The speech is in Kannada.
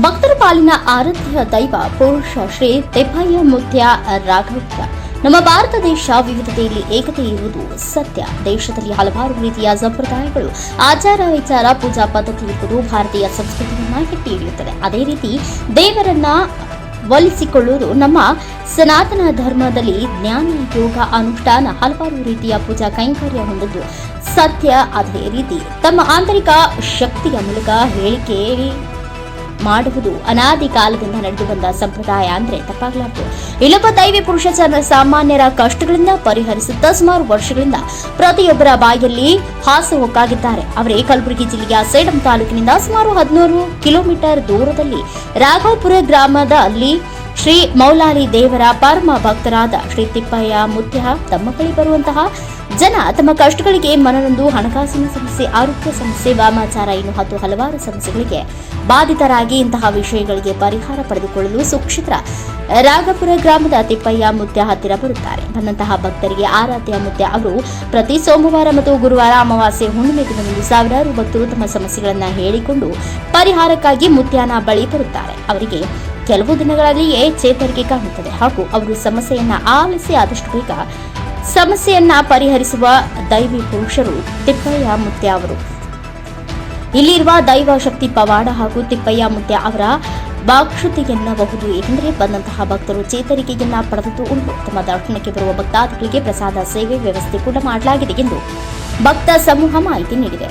ಭಕ್ತರ ಪಾಲಿನ ಆರಾಧ್ಯ ದೈವ ಪುರುಷ ಶ್ರೀ ತೆಪ್ಪಯ್ಯ ಮುತ್ಯ ರಾಘವ ನಮ್ಮ ಭಾರತ ದೇಶ ವಿವಿಧತೆಯಲ್ಲಿ ಏಕತೆ ಇರುವುದು ಸತ್ಯ. ದೇಶದಲ್ಲಿ ಹಲವಾರು ರೀತಿಯ ಸಂಪ್ರದಾಯಗಳು, ಆಚಾರ ವಿಚಾರ, ಪೂಜಾ ಪದ್ಧತಿ ಇರುವುದು ಭಾರತೀಯ ಸಂಸ್ಕೃತಿಯನ್ನ ಕೆಟ್ಟಿ ಹಿಡಿಯುತ್ತದೆ ಅದೇ ರೀತಿ ದೇವರನ್ನ ಒಲಿಸಿಕೊಳ್ಳುವುದು ನಮ್ಮ ಸನಾತನ ಧರ್ಮದಲ್ಲಿ ಜ್ಞಾನ, ಯೋಗ, ಅನುಷ್ಠಾನ, ಹಲವಾರು ರೀತಿಯ ಪೂಜಾ ಕೈಂಕರ್ಯ ಹೊಂದಿದ್ದು ಸತ್ಯ. ಅದೇ ರೀತಿ ತಮ್ಮ ಆಂತರಿಕ ಶಕ್ತಿಯ ಮೂಲಕ ಹೇಳಿಕೆ ಮಾಡುವುದು ಅನಾದಿ ಕಾಲದಿಂದ ನಡೆದು ಬಂದ ಸಂಪ್ರದಾಯ ಅಂದ್ರೆ ತಪ್ಪಾಗಲಾರದು. ಇಲ್ಲೊಬ್ಬ ದೈವಿ ಪುರುಷ ಸಾಮಾನ್ಯರ ಕಷ್ಟಗಳಿಂದ ಪರಿಹರಿಸುತ್ತಾ ಸುಮಾರು ವರ್ಷಗಳಿಂದ ಪ್ರತಿಯೊಬ್ಬರ ಬಾಯಿಯಲ್ಲಿ ಹಾಸು ಹೊಕ್ಕಾಗಿದ್ದಾರೆ. ಅವರೇ ಕಲಬುರಗಿ ಜಿಲ್ಲೆಯ ಸೇಡಂ ತಾಲೂಕಿನಿಂದ ಸುಮಾರು ಹದಿನೂರು ಕಿಲೋಮೀಟರ್ ದೂರದಲ್ಲಿ ರಾಘವಪುರ ಗ್ರಾಮದಲ್ಲಿ ಶ್ರೀ ಮೌಲಾಲಿ ದೇವರ ಪರಮ ಭಕ್ತರಾದ ಶ್ರೀ ತಿಪ್ಪಯ್ಯ ಮುತ್ಯ, ತಮ್ಮ ಬಳಿ ಬರುವಂತಹ ಜನ ತಮ್ಮ ಕಷ್ಟಗಳಿಗೆ ಮನನೊಂದು ಹಣಕಾಸಿನ ಸಮಸ್ಯೆ, ಆರೋಗ್ಯ ಸಮಸ್ಯೆ, ವಾಮಾಚಾರ ಇನ್ನು ಹತ್ತು ಹಲವಾರು ಸಮಸ್ಯೆಗಳಿಗೆ ಬಾಧಿತರಾಗಿ ಇಂತಹ ವಿಷಯಗಳಿಗೆ ಪರಿಹಾರ ಪಡೆದುಕೊಳ್ಳಲು ಸುಕ್ಷಿತ್ರ ರಾಗಪುರ ಗ್ರಾಮದ ತಿಪ್ಪಯ್ಯ ಮುತ್ಯ ಹತ್ತಿರ ಬರುತ್ತಾರೆ. ಬಂದಂತಹ ಭಕ್ತರಿಗೆ ಆರಾಧ್ಯ ಮುತ್ಯ ಅವರು ಪ್ರತಿ ಸೋಮವಾರ ಮತ್ತು ಗುರುವಾರ ಅಮಾವಾಸ್ಯೆ ಹುಣ್ಣಿಮೆ ದಿನದಂದು ಸಾವಿರಾರು ಭಕ್ತರು ತಮ್ಮ ಸಮಸ್ಯೆಗಳನ್ನು ಹೇಳಿಕೊಂಡು ಪರಿಹಾರಕ್ಕಾಗಿ ಮುತ್ಯಾನ ಬಳಿ ಬರುತ್ತಾರೆ. ಅವರಿಗೆ ಕೆಲವು ದಿನಗಳಲ್ಲಿಯೇ ಚೇತರಿಕೆ ಕಾಣುತ್ತದೆ ಹಾಗೂ ಅವರು ಸಮಸ್ಯೆಯನ್ನ ಆಲಿಸಿ ಆದಷ್ಟು ಬೇಗ ಸಮಸ್ಯೆಯನ್ನ ಪರಿಹರಿಸುವ ದೈವಿ ಪುರುಷರು ತಿಪ್ಪಯ್ಯ ಮುತ್ಯ ಅವರು. ಇಲ್ಲಿರುವ ದೈವ ಶಕ್ತಿ ಪವಾಡ ಹಾಗೂ ತಿಪ್ಪಯ್ಯ ಮುತ್ಯ ಅವರ ಎನ್ನಬಹುದು, ಏಕೆಂದರೆ ಬಂದಂತಹ ಭಕ್ತರು ಚೇತರಿಕೆಯನ್ನ ಪಡೆದು ಉಂಟು. ತಮ್ಮ ದರ್ಶನಕ್ಕೆ ಬರುವ ಭಕ್ತಾದಿಗಳಿಗೆ ಪ್ರಸಾದ ಸೇವೆ ವ್ಯವಸ್ಥೆ ಕೂಡ ಮಾಡಲಾಗಿದೆ ಎಂದು ಭಕ್ತ ಸಮೂಹ ಮಾಹಿತಿ ನೀಡಿದೆ.